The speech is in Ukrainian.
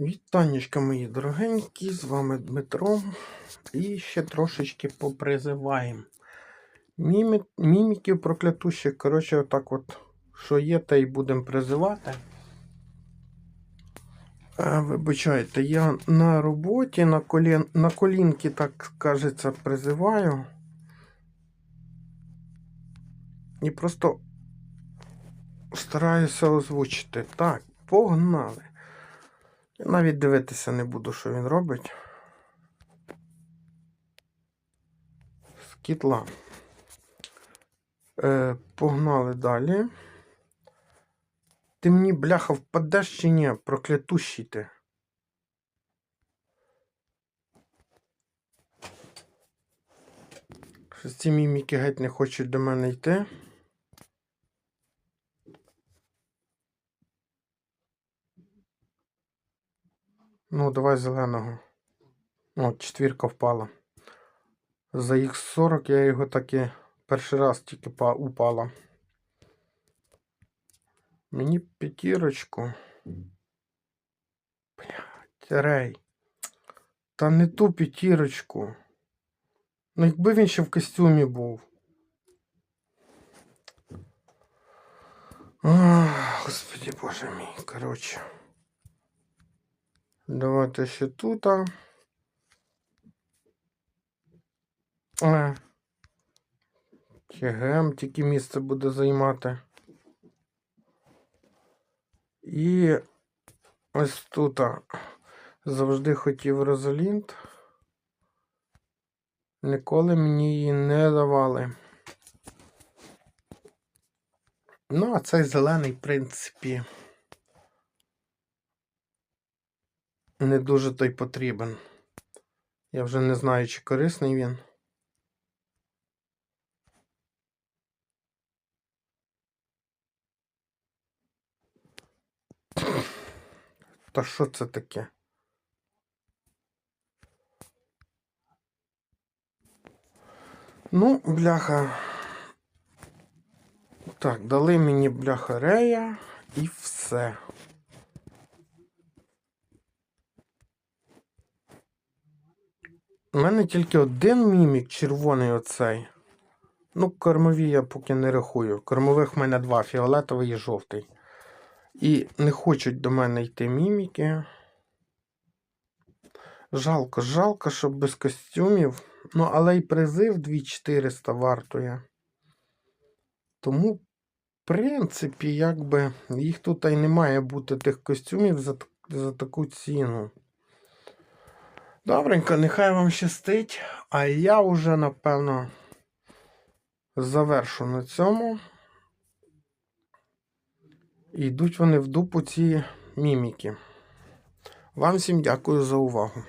Вітаннячка мої дорогенькі, з вами Дмитро. І ще трошечки попризиваємо. Мімі... Міміків проклятущих. Коротше, отак от, що є, те й будемо призивати. А, вибачайте, я на роботі на, колін... на колінки, так кажеться, призиваю. І просто стараюся озвучити. Так, погнали. Навіть дивитися не буду, що він робить. Скітла. Е, погнали далі. Ти мені, бляха, впадеш чи ні? Проклятущий ти. Щось ці міміки геть не хочуть до мене йти. Ну, давай зеленого. От, четвірка впала. За їх 40 я його таки перший раз тільки упала. Мені п'ятірочку. Блядь, рей. Та не ту п'ятірочку. Ну, якби він ще в костюмі був. Ах, Господи боже мій, коротше. Давайте ще тут. а. Е. КГМ тільки місце буде займати. І ось тут завжди хотів Розалінд. Ніколи мені її не давали. Ну, а цей зелений, в принципі, не дуже той потрібен. Я вже не знаю, чи корисний він. Та що це таке? Ну, бляха. Так, дали мені бляха рея і все. У мене тільки один мімік червоний оцей. Ну, кормові я поки не рахую. Кормових в мене два фіолетовий і жовтий. І не хочуть до мене йти міміки. Жалко, жалко, щоб без костюмів. Ну, але й призив 2400 вартує. Тому, в принципі, якби їх тут і не має бути тих костюмів за, за таку ціну. Добренько, нехай вам щастить. А я вже, напевно, завершу на цьому. І йдуть вони в дупу ці міміки. Вам всім дякую за увагу.